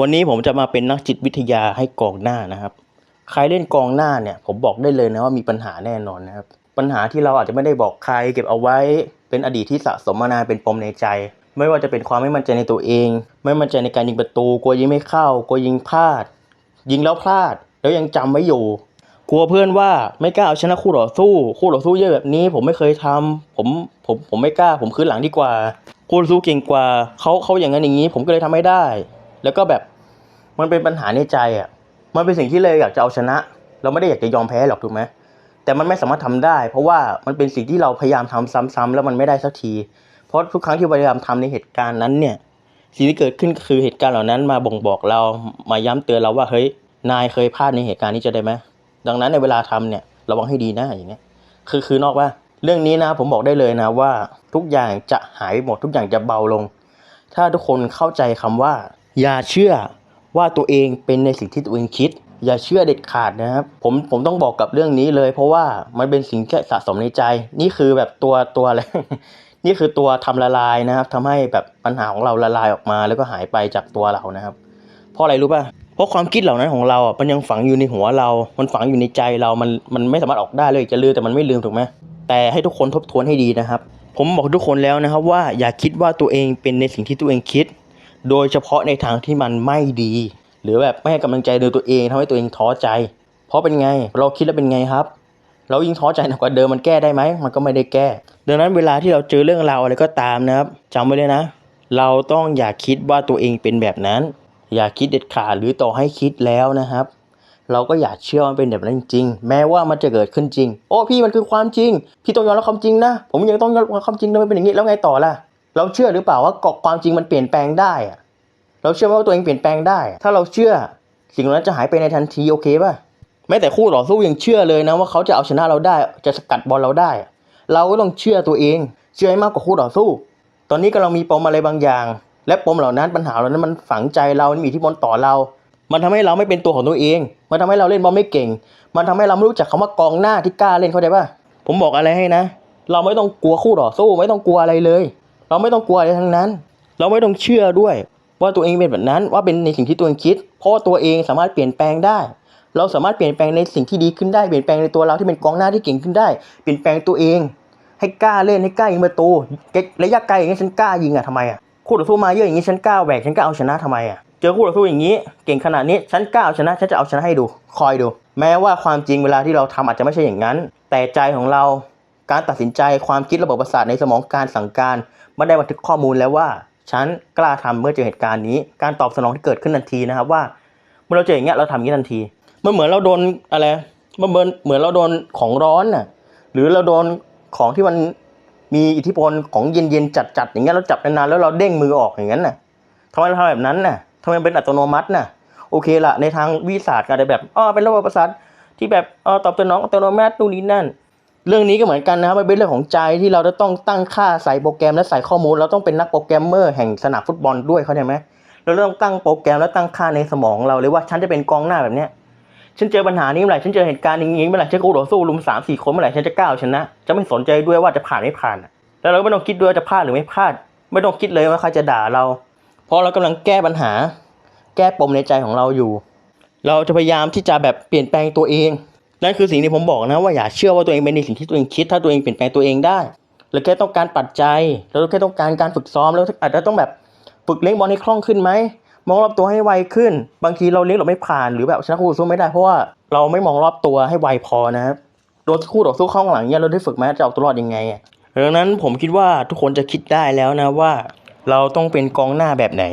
วันนี้ผมจะมาเป็นนักจิตวิทยาให้กองหน้านะครับ ใครเล่นกองหน้าเนี่ย ผมบอกได้เลยนะว่ามีปัญหาแน่นอนนะครับ ปัญหาที่เราอาจจะไม่ได้บอกใคร เก็บเอาไว้เป็นอดีตที่สะสมมานานเป็นปมในใจ ไม่ว่าจะเป็นความไม่มั่นใจในตัวเอง ไม่มั่นใจในการยิงประตูกลัวยิงไม่เข้ากลัวยิงพลาด ยิงแล้วพลาด แล้วยังจำไว้อยู่กลัวเพื่อนว่าไม่กล้าเอาชนะคู่ต่อสู้ คู่ต่อสู้เยอะแบบนี้ ผมไม่เคยทำผมผมผมไม่กล้า ผมคืนหลังดีกว่า คู่ต่อสู้เก่งกว่าเขาเขาอย่างนั้นอย่างนี้ ผมก็เลยทำไม่ได้ แล้วก็แบบ มันเป็นปัญหาในใจอะ มันเป็นสิ่งที่เลยอยากจะเอาชนะ เราไม่ได้อยากจะยอมแพ้หรอกถูกไหมแต่มันไม่สามารถทำได้ เพราะว่ามันเป็นสิ่งที่เราพยายามทำซ้ำๆแล้วมันไม่ได้สักที เพราะทุกครั้งที่พยายามทำในเหตุการณ์นั้นเนี่ย สิ่งที่เกิดขึ้นก็คือเหตุการณ์เหล่านั้นมาบ่งบอกเรา มาย้ำเตือนเราว่าเฮ้ย นายเคยพลาดในเหตุการณ์นี้จะได้ไหมดังนั้นในเวลาทำเนี่ยระวังให้ดีนะอย่างเงี้ย คือคือนอกว่าเรื่องนี้นะผมบอกได้เลยนะว่าทุกอย่างจะหายหมดทุกอย่างจะเบาลง ถ้าทุกคนเข้าใจคำว่า อย่าเชื่อ ว่าตัวเองเป็นในสิ่งที่ตัวเองคิด อย่าเชื่อเด็ดขาดนะครับผมผมต้องบอกกับเรื่องนี้เลย เพราะว่ามันเป็นสิ่งแค่สะสมในใจ นี่คือแบบตัวตัวอะไรนี่คือตัวทำละลายนะครับทำให้แบบปัญหาของเราละลายออกมา แล้วก็หายไปจากตัวเรานะครับ เพราะอะไรรู้ป่ะเพราะความคิดเหล่านั้นของเราอะมันยังฝังอยู่ในหัวเรา มันฝังอยู่ในใจเรามันมันไม่สามารถออกได้เลยจะลืมแต่มันไม่ลืมถูกไหมแต่ให้ทุกคนทบทวนให้ดีนะครับ ผมบอกทุกคนแล้วนะครับว่าอย่าคิดว่าตัวเองเป็นในสิ่งที่ตัวเองคิด โดยเฉพาะในทางที่มันไม่ดี หรือแบบไม่ให้กำลังใจในตัวเองทำให้ตัวเองท้อใจ เพราะเป็นไงเราคิดแล้วเป็นไงครับ เรายิ่งท้อใจหนักกว่าเดิมมันแก้ได้ไหมมันก็ไม่ได้แก้ ดังนั้นเวลาที่เราเจอเรื่องราวอะไรก็ตามนะครับจำไว้เลยนะ เราต้องอย่าคิดว่าตัวเองเป็นแบบนั้น อย่าคิดเด็ดขาดหรือต่อให้คิดแล้วนะครับ เราก็อย่าเชื่อว่ามันเป็นแบบนั้นจริงๆแม้ว่ามันจะเกิดขึ้นจริง โอ้พี่มันคือความจริง พี่ต้องยอมรับความจริงนะ ผมยังต้องยอมรับความจริงนะมันเป็นอย่างนี้แล้วไงต่อล่ะ เราเชื่อหรือเปล่าว่ากาะความจริงมันเปลี่ยนแปลงได้อะเราเชื่อว่าตัวเองเปลี่ยนแปลงได้ ถ้าเราเชื่อสิ่งนั้นจะหายไปในทันทีโอเคป่ะแม้แต่คู่ต่อสู้ยังเชื่อเลยนะว่าเขาจะเอาชนะเราได้ จะสกัดบอลเราได้ เราก็ต้องเชื่อตัวเอง เชื่อให้มากกว่าคู่ต่อสู้ ตอนนี้กำลังมีปมอะไรบางอย่าง และปมเหล่านั้นปัญหาเหล่านั้นมันฝังใจเรามันมีอิทธิพลต่อเรา มันทำให้เราไม่เป็นตัวของตัวเอง มันทำให้เราเล่นบอลไม่เก่ง มันทำให้เราไม่รู้จักคำว่ากองหน้าที่กล้าเล่นเข้าใจป่ะผมบอกอะไรให้นะ เราไม่ต้องกลัวคู่ต่อสู้ไม่ต้องกลัวอะไรเลย เราไม่ต้องกลัวอะไรทั้งนั้น เราไม่ต้องเชื่อด้วย ว่าตัวเองเป็นแบบนั้นว่าเป็นในสิ่งที่ตัวเองคิด เพราะตัวเองสามารถเปลี่ยนแปลงได้ เราสามารถเปลี่ยนแปลงในสิ่งที่ดีขึ้นได้เปลี่ยนแปลงในตัวเราที่เป็นกองหน้าที่เก่งขึ้นได้ เปลี่ยนแปลงตัวเอง ให้กล้าเล่นให้กล้ายิงประตูระยะไกลอย่างนี้ฉันกล้ายิงอะทำไมอะคู่ต่อสู้มาเยอะอย่างนี้ฉันกล้าแหวกฉันกล้าเอาชนะทำไมอะเจอคู่ต่อสู้อย่างนี้ เก่งขนาดนี้ฉันกล้าเอาชนะฉันจะเอาชนะให้ดู คอยดู แม้ว่าความจริงเวลาที่เราทำอาจจะไม่ใช่อย่างนั้น แต่ใจของเรา การตัดสินใจความคิดระบบประสาทในสมองการสั่งการมันได้บันทึกข้อมูลแล้วว่า ฉันกล้าทำเมื่อเจอเหตุการณ์นี้ การตอบสนองที่เกิดขึ้นทันทีนะครับว่า เมื่อเราเจออย่างเงี้ยเราทำอย่างนี้ทันทีมันเหมือนเราโดนอะไรมันเหมือนเหมือนเราโดนของร้อนน่ะหรือเราโดนของที่มันมีอิทธิพลของเย็นๆจัดๆอย่างเงี้ยเราจับนานๆแล้วเราเด้งมือออกอย่างนั้นน่ะทำไมเราทำแบบนั้นน่ะทำไมเป็นอัตโนมัติน่ะโอเคละในทางวิทยาศาสตร์ก็ได้แบบอ๋อเป็นระบบประสาทที่แบบอ๋อตอบสนองอัตโนมัตินู่นนี่นั่น เรื่องนี้ก็เหมือนกันนะครับมันเป็นเรื่องของใจที่เราจะต้องตั้งค่าใส่โปรแกรมและใส่ข้อมูล เราต้องเป็นนักโปรแกรมเมอร์แห่งสนามฟุตบอลด้วยเข้าใจไหมเราต้องตั้งโปรแกรมและตั้งค่าในสมองเราเลยว่าฉันจะเป็นกองหน้าแบบเนี้ยฉันเจอปัญหานี้เมื่อไหร่ฉันเจอเหตุการณ์อย่างนี้เมื่อไหร่ฉันกูต่อสู้ลุมสามสี่คนเมื่อไหร่ฉันจะก้าวชนะ จะไม่สนใจด้วยว่าจะผ่านไม่ผ่าน แล้วเราก็ไม่ต้องคิดด้วยว่าจะพลาดหรือไม่พลาด ไม่ต้องคิดเลยว่าใครจะด่าเรา เพราะเรากำลังแก้ปัญหา แก้ปมในใจของเราอยู่ เราจะพยายามที่จะแบบเปลี่ยนแปลงตัวเอง นั่นคือสิ่งที่ผมบอกนะว่าอย่าเชื่อว่าตัวเองเป็นในสิ่งที่ตัวเองคิด ถ้าตัวเองเปลี่ยนแปลงตัวเองได้เราแค่ต้องการปัจจัยเราแค่ต้องการการฝึกซ้อมแล้วอาจจะต้องแบบฝึกเลี้ยงบอลให้คล่องขึ้นไหมมองรอบตัวให้ไวขึ้น บางทีเราเลี้ยงเราไม่ผ่านหรือแบบชนะคู่ต่อสู้ไม่ได้เพราะว่าเราไม่มองรอบตัวให้ไวพอนะครับโดนคู่ต่อสู้เข้าข้างหลังเนี่ยเราได้ฝึกไหมจะเอาตัวรอดยังไงดังนั้นผมคิดว่าทุกคนจะคิดได้แล้วนะว่า เราต้องเป็นกองหน้าแบบไหน